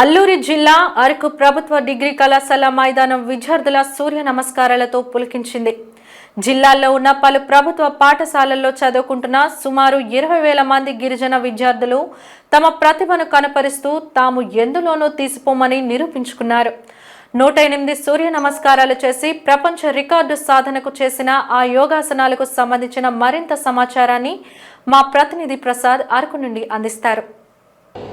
అల్లూరి జిల్లా అరకు ప్రభుత్వ డిగ్రీ కళాశాల మైదానం విద్యార్థుల సూర్య నమస్కారాలతో పులికించింది. జిల్లాలో ఉన్న పలు ప్రభుత్వ పాఠశాలల్లో చదువుకుంటున్న సుమారు ఇరవై వేల మంది గిరిజన విద్యార్థులు తమ ప్రతిభను కనపరుస్తూ తాము ఎందులోనూ తీసిపోమని నిరూపించుకున్నారు. నూట ఎనిమిది సూర్య నమస్కారాలు చేసి ప్రపంచ రికార్డు సాధనకు చేసిన ఆ యోగాసనాలకు సంబంధించిన మరింత సమాచారాన్ని మా ప్రతినిధి ప్రసాద్ అరకు నుండి అందిస్తారు.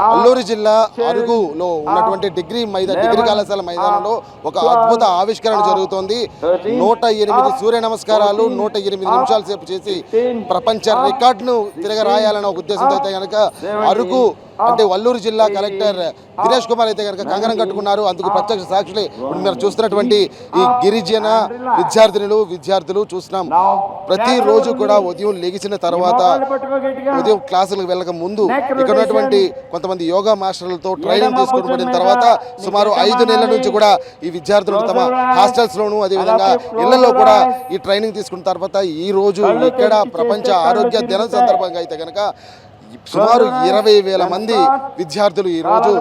అల్లూరు జిల్లా అరుగులో ఉన్నటువంటి డిగ్రీ మైదా డిగ్రీ కళాశాల మైదానంలో ఒక అద్భుత ఆవిష్కరణ జరుగుతోంది. నూట ఎనిమిది సూర్య నమస్కారాలు నూట ఎనిమిది నిమిషాల సేపు చేసి ప్రపంచ రికార్డును తిరగరాయాలన్న ఒక ఉద్దేశంతో అయితే కనుక అరుగు అంటే వల్లూరు జిల్లా కలెక్టర్ దినేష్ కుమార్ అయితే కనుక కంగనం కట్టుకున్నారు. అందుకు ప్రత్యక్ష సాక్షులే. ఇప్పుడు మీరు చూస్తున్నటువంటి ఈ గిరిజన విద్యార్థినులు విద్యార్థులు చూస్తున్నాం. ప్రతిరోజు కూడా ఉదయం లెగిసిన తర్వాత ఉదయం క్లాసులకు వెళ్ళక ముందు ఇక్కడ ఉన్నటువంటి కొంతమంది యోగా మాస్టర్లతో ట్రైనింగ్ తీసుకోబడిన తర్వాత సుమారు ఐదు నెలల నుంచి కూడా ఈ విద్యార్థులు తమ హాస్టల్స్ లోను అదేవిధంగా ఇళ్ళలో కూడా ఈ ట్రైనింగ్ తీసుకున్న తర్వాత ఈ రోజు ఇక్కడ ప్రపంచ ఆరోగ్య దినం సందర్భంగా అయితే కనుక సుమారు ఇరవై వేల మంది విద్యార్థులు ఈ రోజు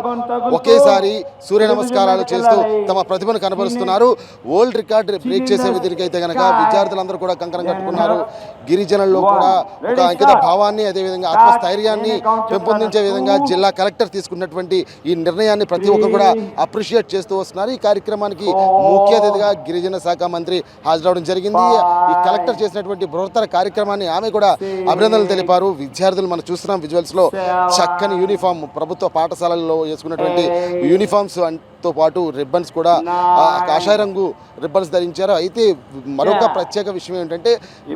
ఒకేసారి సూర్య నమస్కారాలు చేస్తూ తమ ప్రతిభను కనబరుస్తున్నారు. వరల్డ్ రికార్డ్ బ్రేక్ చేసే విధికైతే కనుక విద్యార్థులందరూ కూడా కంకణం కట్టుకున్నారు. గిరిజనుల్లో కూడా ఒక అంకిత భావాన్ని అదేవిధంగా ఆత్మస్థైర్యాన్ని పెంపొందించే విధంగా జిల్లా కలెక్టర్ తీసుకున్నటువంటి ఈ నిర్ణయాన్ని ప్రతి ఒక్కరు కూడా అప్రిషియేట్ చేస్తూ వస్తున్నారు. ఈ కార్యక్రమానికి ముఖ్య అతిథిగా గిరిజన శాఖ మంత్రి హాజరవడం జరిగింది. ఈ కలెక్టర్ చేసినటువంటి బృహత్తర కార్యక్రమాన్ని ఆమె కూడా అభినందనలు తెలిపారు. విద్యార్థులు మనం చూస్తున్నాం. విజువల్స్లో చక్కని యూనిఫామ్ ప్రభుత్వ పాఠశాలల్లో వేసుకున్నటువంటి యూనిఫామ్స్ తో పాటు రిబ్బన్స్ కూడా ఆ, కాషాయ రంగు రిబ్బన్స్ ధరించారు. అయితే మరొక ప్రత్యేక విషయం ఏంటంటే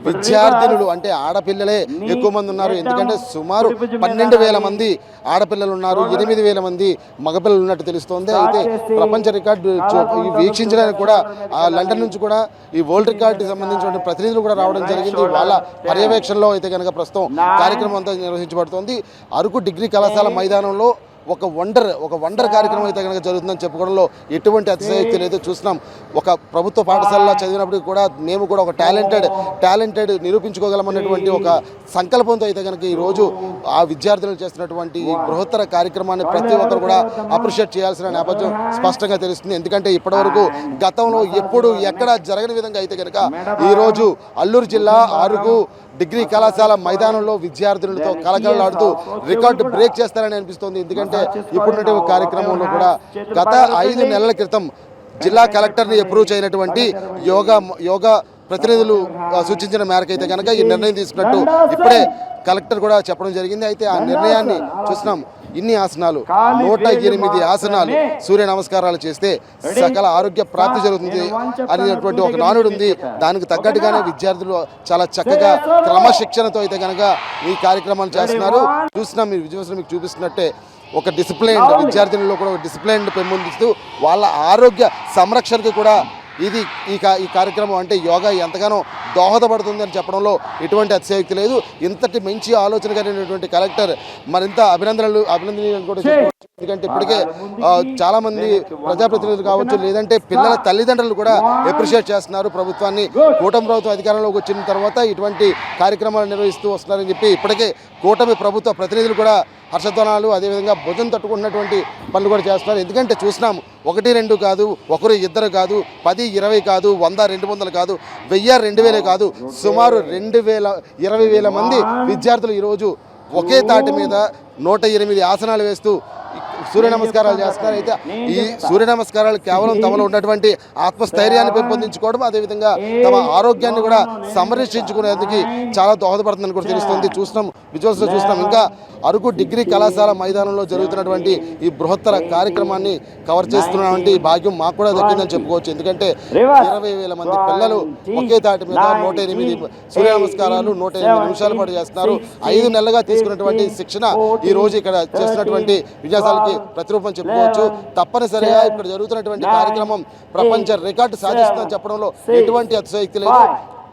విద్యార్థినులు అంటే ఆడపిల్లలే ఎక్కువ మంది ఉన్నారు. ఎందుకంటే సుమారు పన్నెండు వేల మంది ఆడపిల్లలు ఉన్నారు. ఎనిమిది వేల మంది మగపిల్లలు ఉన్నట్టు తెలుస్తోంది. అయితే ప్రపంచ రికార్డు వీక్షించడానికి కూడా ఆ లండన్ నుంచి కూడా ఈ వరల్డ్ రికార్డు సంబంధించిన ప్రతినిధులు కూడా రావడం జరిగింది. వాళ్ళ పర్యవేక్షణలో అయితే కనుక ప్రస్తుతం కార్యక్రమం అంతా నిర్వహించబడుతోంది. అరకు డిగ్రీ కళాశాల మైదానంలో ఒక వండర్ ఒక వండర్ కార్యక్రమం అయితే కనుక జరుగుతుందని చెప్పుకోవడంలో ఎటువంటి అతిశయోక్తి లేదు. చూస్తున్నాం. ఒక ప్రభుత్వ పాఠశాలలో చదివినప్పటికీ కూడా మేము కూడా ఒక టాలెంటెడ్ టాలెంటెడ్ నిరూపించుకోగలమన్నటువంటి ఒక సంకల్పంతో అయితే కనుక ఈ రోజు ఆ విద్యార్థులు చేస్తున్నటువంటి ఈ బృహత్తర కార్యక్రమాన్ని ప్రతి ఒక్కరు కూడా అప్రిషియేట్ చేయాల్సిన నేపథ్యం స్పష్టంగా తెలుస్తుంది. ఎందుకంటే ఇప్పటివరకు గతంలో ఎప్పుడు ఎక్కడ జరగని విధంగా అయితే కనుక ఈ రోజు అల్లూరు జిల్లా అరుగు డిగ్రీ కళాశాల మైదానంలో విద్యార్థులతో కలకలలాడుతూ రికార్డు బ్రేక్ చేస్తారని అనిపిస్తోంది. ఎందుకంటే ఇప్పుడున్నటువంటి కార్యక్రమంలో కూడా గత ఐదు నెలల క్రితం జిల్లా కలెక్టర్ని అప్రూవ్ చేయనటువంటి యోగా యోగా ప్రతినిధులు సూచించిన మేరకు అయితే కనుక ఈ నిర్ణయం తీసుకున్నట్టు ఇప్పుడే కలెక్టర్ కూడా చెప్పడం జరిగింది. అయితే ఆ నిర్ణయాన్ని చూస్తున్నాం. ఇన్ని ఆసనాలు నూట ఎనిమిది ఆసనాలు సూర్య నమస్కారాలు చేస్తే సకల ఆరోగ్య ప్రాప్తి జరుగుతుంది అనేటువంటి ఒక నానుడు ఉంది. దానికి తగ్గట్టుగానే విద్యార్థులు చాలా చక్కగా క్రమశిక్షణతో అయితే కనుక ఈ కార్యక్రమాలు చేస్తున్నారు. చూస్తున్నాం మీరు విజువల్స్ మీకు చూపిస్తున్నట్టే ఒక డిసిప్లైన్ విద్యార్థులలో కూడా ఒక డిసిప్లైన్ పెంపొందిస్తూ వాళ్ళ ఆరోగ్య సంరక్షణకి కూడా ఇది ఈ ఈ కార్యక్రమం అంటే యోగా ఎంతగానో దోహదపడుతుంది అని చెప్పడంలో ఎటువంటి అతిశయోక్తి లేదు. ఇంతటి మంచి ఆలోచన కలిగినటువంటి కలెక్టర్ మరింత అభినందనలు అభినందనీయులు కూడా ఎందుకంటే ఇప్పటికే ఆ, చాలా మంది ప్రజాప్రతినిధులు కావచ్చు లేదంటే పిల్లల తల్లిదండ్రులు కూడా అప్రిషియేట్ చేస్తున్నారు ప్రభుత్వాన్ని. కూటమి ప్రభుత్వం అధికారంలోకి వచ్చిన తర్వాత ఇటువంటి కార్యక్రమాలు నిర్వహిస్తూ వస్తున్నారని చెప్పి ఇప్పటికే కూటమి ప్రభుత్వ ప్రతినిధులు కూడా హర్షధ్వనాలు అదేవిధంగా భుజం తట్టుకున్నటువంటి పనులు కూడా చేస్తున్నారు. ఎందుకంటే చూసినాం ఒకటి రెండు కాదు ఒకరు ఇద్దరు కాదు పది ఇరవై కాదు వంద రెండు వందలు కాదు వెయ్యి రెండు వేలే కాదు సుమారు రెండు వేల ఇరవై వేల మంది విద్యార్థులు ఈరోజు ఒకే తాటి మీద నూట ఎనిమిది ఆసనాలు వేస్తూ సూర్య నమస్కారాలు చేస్తున్నారు అయితే ఈ సూర్య నమస్కారాలు కేవలం తమలో ఉన్నటువంటి ఆత్మస్థైర్యాన్ని పెంపొందించుకోవడం అదేవిధంగా తమ ఆరోగ్యాన్ని కూడా సంరక్షించుకునేందుకు చాలా దోహదపడుతుందని కూడా తెలుస్తుంది. చూస్తున్నాం విజువల్స్లో చూస్తున్నాం. ఇంకా అరకు డిగ్రీ కళాశాల మైదానంలో జరుగుతున్నటువంటి ఈ బృహత్తర కార్యక్రమాన్ని కవర్ చేస్తున్నటువంటి భాగ్యం మాకు కూడా దక్కిందని చెప్పుకోవచ్చు. ఎందుకంటే ఇరవై వేల మంది పిల్లలు ఒకే తాటి మీద నూట ఎనిమిది సూర్య నమస్కారాలు నూట ఎనిమిది నిమిషాల పాటు చేస్తున్నారు. ఐదు నెలలుగా తీసుకున్నటువంటి శిక్షణ ఈ రోజు ఇక్కడ చేస్తున్నటువంటి విన్యాసాలకి ప్రతిరూపం చెప్పుకోవచ్చు. తప్పనిసరిగా ఇక్కడ జరుగుతున్నటువంటి కార్యక్రమం ప్రపంచ రికార్డు సాధిస్తుందని చెప్పడంలో ఎటువంటి అతిశయోక్తి లేదు.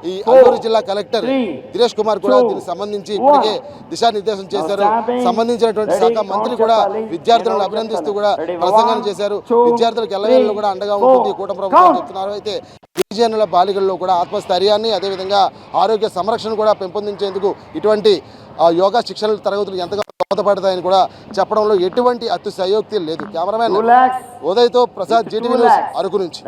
ఈ అల్లూరు జిల్లా కలెక్టర్ దినేష్ కుమార్ కూడా దీనికి సంబంధించి ఇప్పటికే దిశానిర్దేశం చేశారు. సంబంధించినటువంటి శాఖ మంత్రి కూడా విద్యార్థులను అభినందిస్తూ కూడా ప్రసంగం చేశారు. విద్యార్థులకు ఎల్లవేళలో కూడా అండగా ఉంటుంది. కూటమి ప్రభుత్వం చెప్తున్నారు. అయితే గిరిజనుల బాలికల్లో కూడా ఆత్మస్థైర్యాన్ని అదేవిధంగా ఆరోగ్య సంరక్షణ కూడా పెంపొందించేందుకు ఇటువంటి ఆ, యోగా శిక్షణ తరగతులు ఎంతగా దోహదపడతాయని కూడా చెప్పడంలో ఎటువంటి అతిశయోక్తి లేదు. కెమెరామెన్ ఉదయ్తో ప్రసాద్ జీటీవీ అరకు నుంచి.